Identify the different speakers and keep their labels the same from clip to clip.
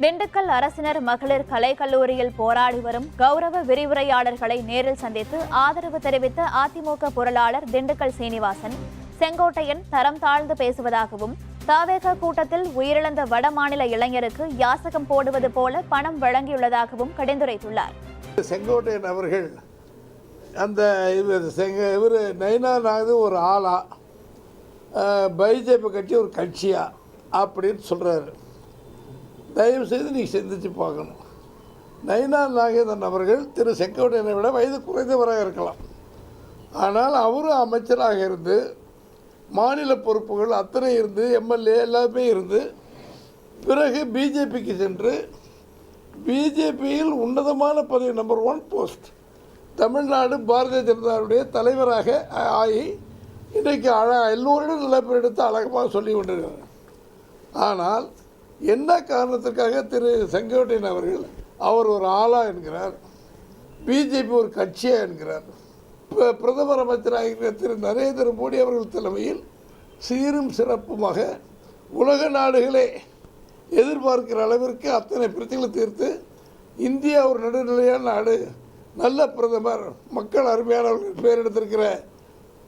Speaker 1: திண்டுக்கல் அரசினர் மகளிர் கலைக்கல்லூரியில் போராடி வரும் கௌரவ விரிவுரையாளர்களை நேரில் சந்தித்து ஆதரவு தெரிவித்த அதிமுக பொருளாளர் திண்டுக்கல் சீனிவாசன் செங்கோட்டையன் தரம் தாழ்ந்து பேசுவதாகவும் தாவேக கூட்டத்தில் உயிரிழந்த வடமாநில இளைஞருக்கு யாசகம் போடுவது போல பணம் வழங்கியுள்ளதாகவும் கடிந்துரைத்துள்ளார்.
Speaker 2: செங்கோட்டையன் அவர்கள் அந்த இவர் செங்க இவர் நைனா நாகுது ஒரு ஆளா பிஜேபி கட்சி ஒரு கட்சியா அப்படின்னு சொல்கிறாரு தயவு செய்து நீங்கள் சிந்திச்சு பார்க்கணும். நைனா நாகேந்திரன் அவர்கள் திரு செங்கோட்டையனை விட வயது குறைந்தவராக இருக்கலாம். ஆனால் அவரும் அமைச்சராக இருந்து மாநில பொறுப்புகள் அத்தனை இருந்து எம்எல்ஏ எல்லாமே இருந்து பிறகு பிஜேபிக்கு சென்று பிஜேபியில் உன்னதமான பதவி number one post Tamil Nadu Bharatiya ஜனதாவுடைய தலைவராக ஆகி இன்றைக்கு அழ எல்லோரிடம் நல்ல பேர் எடுத்து அழகமாக சொல்லி கொண்டிருக்கிறார். ஆனால் என்ன காரணத்திற்காக திரு செங்கோட்டையன் அவர்கள் அவர் ஒரு ஆளா என்கிறார் பிஜேபி ஒரு கட்சியா என்கிறார். இப்போ பிரதமர் அமைச்சராக இருக்கிற திரு நரேந்திர மோடி அவர்கள் தலைமையில் சீரும் சிறப்புமாக உலக நாடுகளே எதிர்பார்க்கிற அளவிற்கு அத்தனை பிரச்சனைகளை தீர்த்து இந்தியா ஒரு நடுநிலையான நாடு நல்ல பிரதமர் மக்கள் அருமையானவர்கள் பேர் எடுத்திருக்கிற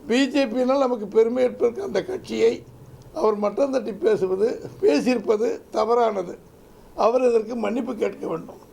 Speaker 2: பிஜேபியினால் நமக்கு பெருமை ஏற்பட்டிருக்க அந்த கட்சியை அவர் மட்டம் தட்டி பேசுவது பேசியிருப்பது தவறானது. அவர் இதற்கு மன்னிப்பு கேட்க வேண்டும்.